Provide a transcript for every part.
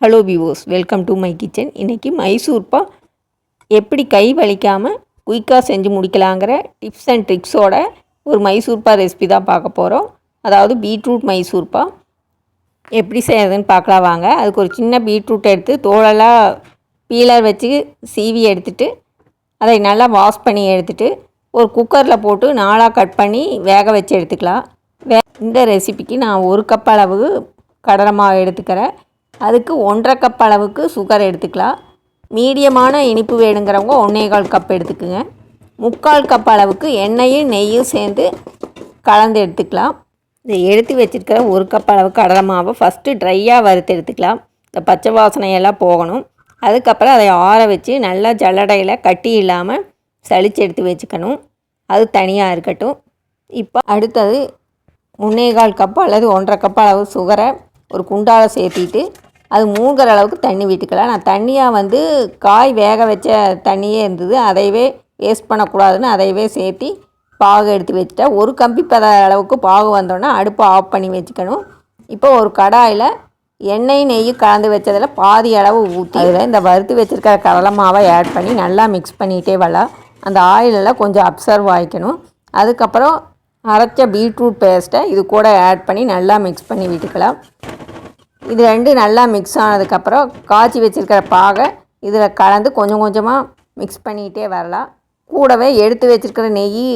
Hello viewers welcome to my kitchen இன்றைக்கி மைசூர்பா எப்படி கை வலிக்காமல் குயிக்காக செஞ்சு முடிக்கலாங்கிற டிப்ஸ் அண்ட் ட்ரிக்ஸோட ஒரு மைசூர்பா ரெசிபி தான் பார்க்க போகிறோம் அதாவது பீட்ரூட் மைசூர்பா எப்படி செய்யறதுன்னு பார்க்கலாம் வாங்க. அதுக்கு ஒரு சின்ன பீட்ரூட் எடுத்து தோலெல்லாம் பீலர் வச்சு சீவி எடுத்துகிட்டு அதை நல்லா வாஷ் பண்ணி எடுத்துட்டு ஒரு குக்கரில் போட்டு நாளாக கட் பண்ணி வேக வச்சு எடுத்துக்கலாம். வே இந்த ரெசிபிக்கு நான் ஒரு கப் அளவு கடலை மாவு எடுத்துக்கிறேன். அதுக்கு ஒன்றரை கப் அளவுக்கு சுகர் எடுத்துக்கலாம். மீடியமான இனிப்பு வேணுங்கிறவங்க ஒன்றே கால் கப் எடுத்துக்குங்க. முக்கால் கப் அளவுக்கு எண்ணெயும் நெய்யும் சேர்ந்து கலந்து எடுத்துக்கலாம். இந்த எடுத்து வச்சுருக்கிற ஒரு கப் அளவுக்கு கடலை மாவை ஃபஸ்ட்டு ட்ரையாக வறுத்து எடுத்துக்கலாம். இந்த பச்சை வாசனையெல்லாம் போகணும். அதுக்கப்புறம் அதை ஆற வச்சு நல்லா ஜல்லடையில் கட்டி இல்லாமல் சளிச்சு எடுத்து வச்சுக்கணும். அது தனியாக இருக்கட்டும். இப்போ அடுத்தது முன்னேகால் கப் அல்லது ஒன்றரை கப் அளவு சுகரை ஒரு குண்டால சேர்த்திட்டு அது மூழ்கிற அளவுக்கு தண்ணி விட்டுக்கலாம் நான் தண்ணியாக வந்து காய் வேக வச்ச தண்ணியே இருந்தது. அதையவே வேஸ்ட் பண்ணக்கூடாதுன்னு அதையவே சேர்த்தி பாகு எடுத்து வச்சுட்டேன் ஒரு கம்பி பத அளவுக்கு பாகு வந்தோடனே அடுப்பை ஆஃப் பண்ணி வச்சுக்கணும். இப்போ ஒரு கடாயில் எண்ணெய் நெய் கலந்து வச்சதில் பாதி அளவு ஊற்றி அதில் இந்த வறுத்து வச்சுருக்கிற கடலை மாவை ஆட் பண்ணி நல்லா மிக்ஸ் பண்ணிகிட்டே வரலாம். அந்த ஆயிலெல்லாம் கொஞ்சம் அப்சர்வ் ஆகிக்கணும் அதுக்கப்புறம் அரைச்ச பீட்ரூட் பேஸ்ட்டை இது கூட ஆட் பண்ணி நல்லா மிக்ஸ் பண்ணி விட்டுக்கலாம். இது ரெண்டு நல்லா மிக்ஸ் ஆனதுக்கப்புறம் காய்ச்சி வச்சுருக்கிற பாகை இதில் கலந்து கொஞ்சம் கொஞ்சமாக மிக்ஸ் பண்ணிக்கிட்டே வரலாம். கூடவே எடுத்து வச்சுருக்கிற நெய்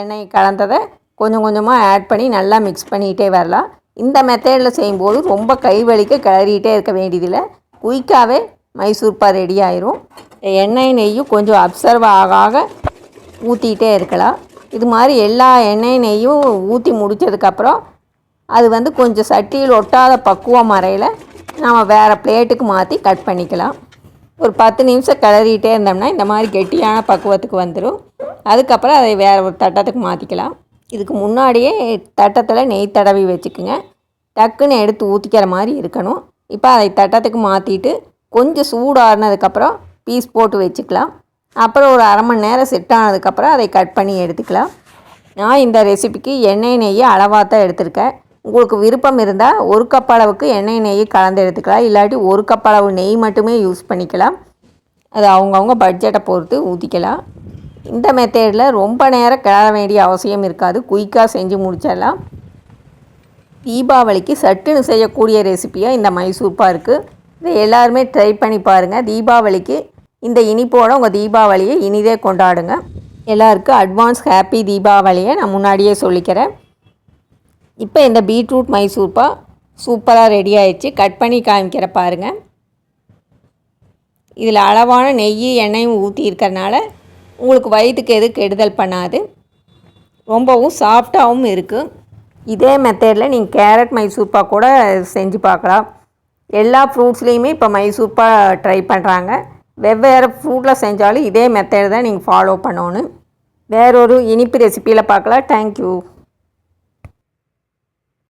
எண்ணெய் கலந்ததை கொஞ்சம் கொஞ்சமாக ஆட் பண்ணி நல்லா மிக்ஸ் பண்ணிக்கிட்டே வரலாம். இந்த மெத்தடில் செய்யும்போது ரொம்ப கை வலிக்க கிளறிக்கிட்டே இருக்க வேண்டியதில்லை. குயிக்காகவே மைசூர்பா ரெடி ஆயிரும். எண்ணெய் நெய்யும் கொஞ்சம் அப்சர்வ் ஆக ஆக ஊற்றிக்கிட்டே இருக்கலாம். இது மாதிரி எல்லா எண்ணெய் நெய்யும் ஊற்றி முடித்ததுக்கப்புறம் அது வந்து கொஞ்சம் சட்டியில் ஒட்டாத பக்குவம் அறையில் நம்ம வேறு பிளேட்டுக்கு மாற்றி கட் பண்ணிக்கலாம். ஒரு பத்து நிமிஷம் கிளறிட்டே இருந்தோம்னா இந்த மாதிரி கெட்டியான பக்குவத்துக்கு வந்துடும் அதுக்கப்புறம் அதை வேறு ஒரு தட்டத்துக்கு மாற்றிக்கலாம் இதுக்கு முன்னாடியே தட்டத்தில் நெய் தடவி வச்சுக்குங்க. டக்குன்னு எடுத்து ஊற்றிக்கிற மாதிரி இருக்கணும். இப்போ அதை தட்டத்துக்கு மாற்றிட்டு கொஞ்சம் சூடாறினதுக்கப்புறம் பீஸ் போட்டு வச்சுக்கலாம். அப்புறம் ஒரு அரை மணி நேரம் செட் ஆனதுக்கப்புறம் அதை கட் பண்ணி எடுத்துக்கலாம். நான் இந்த ரெசிபிக்கு எண்ணெய் நெய்யை அளவாக தான் எடுத்திருக்கேன். உங்களுக்கு விருப்பம் இருந்தால் ஒரு கப் அளவுக்கு எண்ணெய் நெய் கலந்து எடுத்துக்கலாம். இல்லாட்டி ஒரு கப் அளவு நெய் மட்டுமே யூஸ் பண்ணிக்கலாம். அது அவங்கவுங்க பட்ஜெட்டை பொறுத்து ஊற்றிக்கலாம் இந்த மெத்தேடில் ரொம்ப நேரம் கிளற வேண்டிய அவசியம் இருக்காது. குயிக்காக செஞ்சு முடிச்சிடலாம். தீபாவளிக்கு சட்டுன்னு செய்யக்கூடிய ரெசிப்பியாக இந்த மைசூர்பா இருக்குது இதை எல்லாருமே ட்ரை பண்ணி பாருங்கள் தீபாவளிக்கு இந்த இனிப்போட உங்கள் தீபாவளியை இனிதே கொண்டாடுங்க. எல்லாருக்கும் அட்வான்ஸ் ஹாப்பி தீபாவளியை நான் முன்னாடியே சொல்லிக்கிறேன். இப்போ இந்த பீட்ரூட் மைசூர்பா சூப்பராக ரெடி ஆயிடுச்சு. கட் பண்ணி காமிக்கிற பாருங்கள் இதில் அளவான நெய் எண்ணெயும் ஊற்றி இருக்கிறனால உங்களுக்கு வயிற்றுக்கு எது கெடுதல் பண்ணாது. ரொம்பவும் சாஃப்டாகவும் இருக்குது இதே மெத்தடில் நீங்கள் கேரட் மைசூர்பா கூட செஞ்சு பார்க்கலாம். எல்லா ஃப்ரூட்ஸ்லேயுமே இப்போ மைசூர்பா ட்ரை பண்ணுறாங்க வெவ்வேறு ஃப்ரூட்டில் செஞ்சாலும் இதே மெத்தட் தான் நீங்கள் ஃபாலோ பண்ணணும். வேறொரு இனிப்பு ரெசிப்பியில் பார்க்கலாம். தேங்க்யூ